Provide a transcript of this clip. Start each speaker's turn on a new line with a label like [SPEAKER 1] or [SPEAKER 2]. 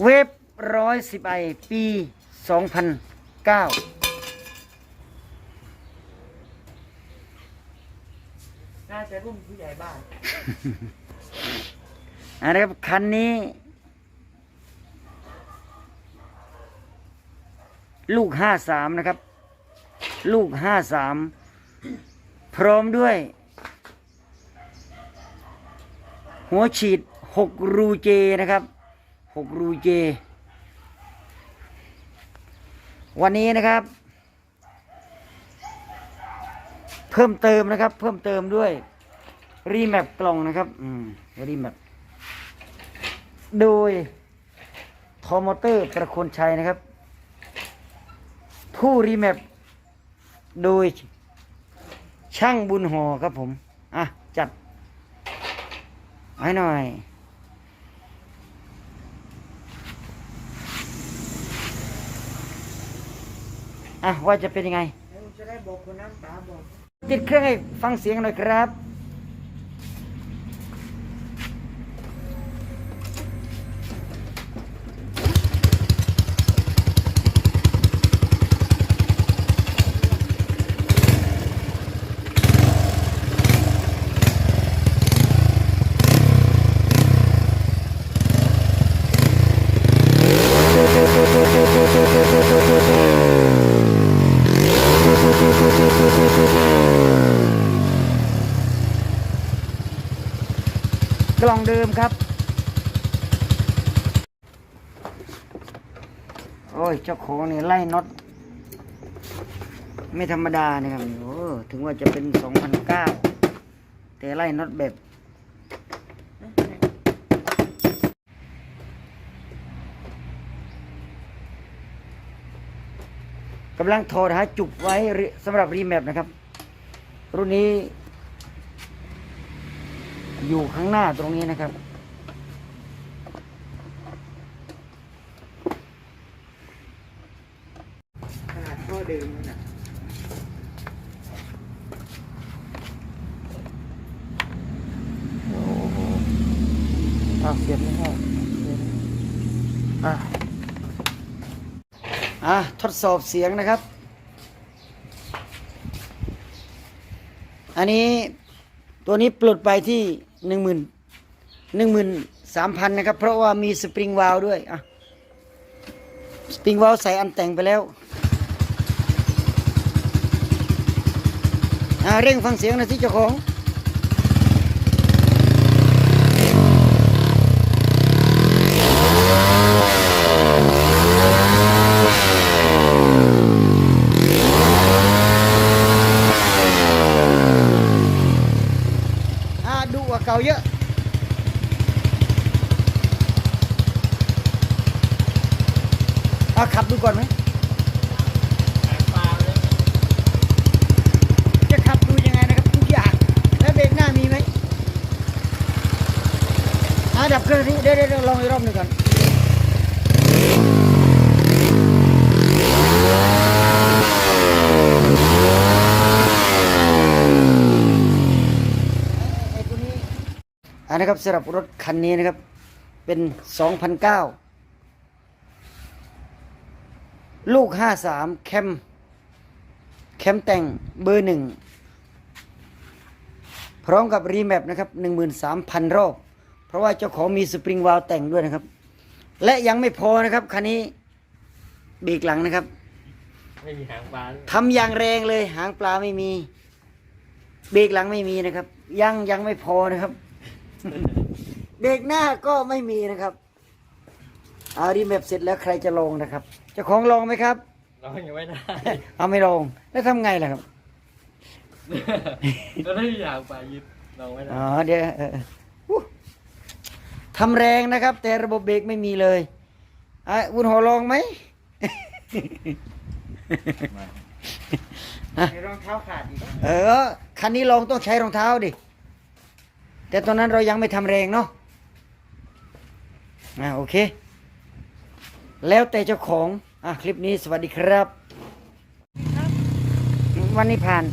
[SPEAKER 1] เวฟร้อยสิบไอปีสองพันเก้า
[SPEAKER 2] น่าจะรุ่นผู้ใหญ่บ้าน
[SPEAKER 1] อันนี้ครับคันนี้ ลูกห้าสามนะครับ ลูกห้าสามพร้อมด้วย หัวฉีดหกรูเจนะครับ หกรูเจ วันนี้นะครับ เพิ่มเติมนะครับ เพิ่มเติมด้วย รีแมปกล่องนะครับ อืม รีแมปโดยทอมอเตอร์ประโคนชัยนะครับ ผู้รีแมปโดยช่างบุญหอครับผม อะ จัดให้หน่อย อะว่าจะเป็นยังไง
[SPEAKER 2] แล้วจะได้บอกคนนั้นป๋าบอก
[SPEAKER 1] ติดเครื่องให้ฟังเสียงหน่อยครับ ล่องเดิมครับ โอ้ย เจ้าของนี่ไล่น็อตไม่ธรรมดานะครับโอ้ถึงว่าจะเป็น2009แต่ไล่น็อตแบบกำลังถอดหาจุกไว้สำหรับรีแมปนะครับ รุ่นนี้ อยู่ข้างหน้าตรงนี้นะครับ
[SPEAKER 2] ขนาดท่อเดิมนั่นน่ะ
[SPEAKER 1] โอ้โหอะเสียบไม่เข้าอะอะทดสอบเสียงนะครับ อันนี้ตัวนี้ปลดไปที่ หนึ่งหมื่นหนึ่งหมื่นสามพันนะครับ เพราะว่ามีสปริงวาลด้วยอะสปริงวาลใส่อันแต่งไปแล้วอะเร่งฟังเสียงนะที่เจ้าของ อ่าดูกว่าเก่าเยอะ เอาขับดูก่อนไหมจะขับดูยังไงนะครับทุกอย่าง แล้วเบรกหน้ามีไหมอ่าดับเครื่องนี้เดี๋ยวเดี๋ยวลองอีกรอบหนึ่งก่อนไอ้ตัวนี้อันนะครับสำหรับรถคันนี้นะครับ เป็น 2009 ลูก53แคม แคมแต่งเบอร์หนึ่ง พร้อมกับรีแมปนะครับ13,000รอบ เพราะว่าเจ้าของมีสปริงวาลวแต่งด้วยนะครับ และยังไม่พอนะครับคันนี้เบรกหลังนะครับ
[SPEAKER 2] ไม่มีหางปลาเลย
[SPEAKER 1] ทำอย่างแรงเลยหางปลาไม่มี เบรกหลังไม่มีนะครับ ยังยังไม่พอนะครับ เบรกหน้าก็ไม่มีนะครับ เอารีแมปเสร็จแล้วใครจะลงนะครับเจ้าของลองไหมครับ
[SPEAKER 2] เรายังไม่ได้
[SPEAKER 1] เอาไม่ลงแล้วทำไงล่ะครับ
[SPEAKER 2] ก็ได้มีหางปลายึดเราไม่ได้
[SPEAKER 1] อ๋อเดี๋ยวเออเอออู้ทำแรงนะครับ แต่ระบบเบรกไม่มีเลยอะวุนหัวลองไหม
[SPEAKER 2] รองเท้าขาดอีก
[SPEAKER 1] เออ คันนี้ลองต้องใช้รองเท้าดิ แต่ตอนนั้นเรายังไม่ทำแรงเนาะอ่าโอเค แล้วแต่เจ้าของ อะ คลิปนี้สวัสดีครับ วันนี้ผ่าน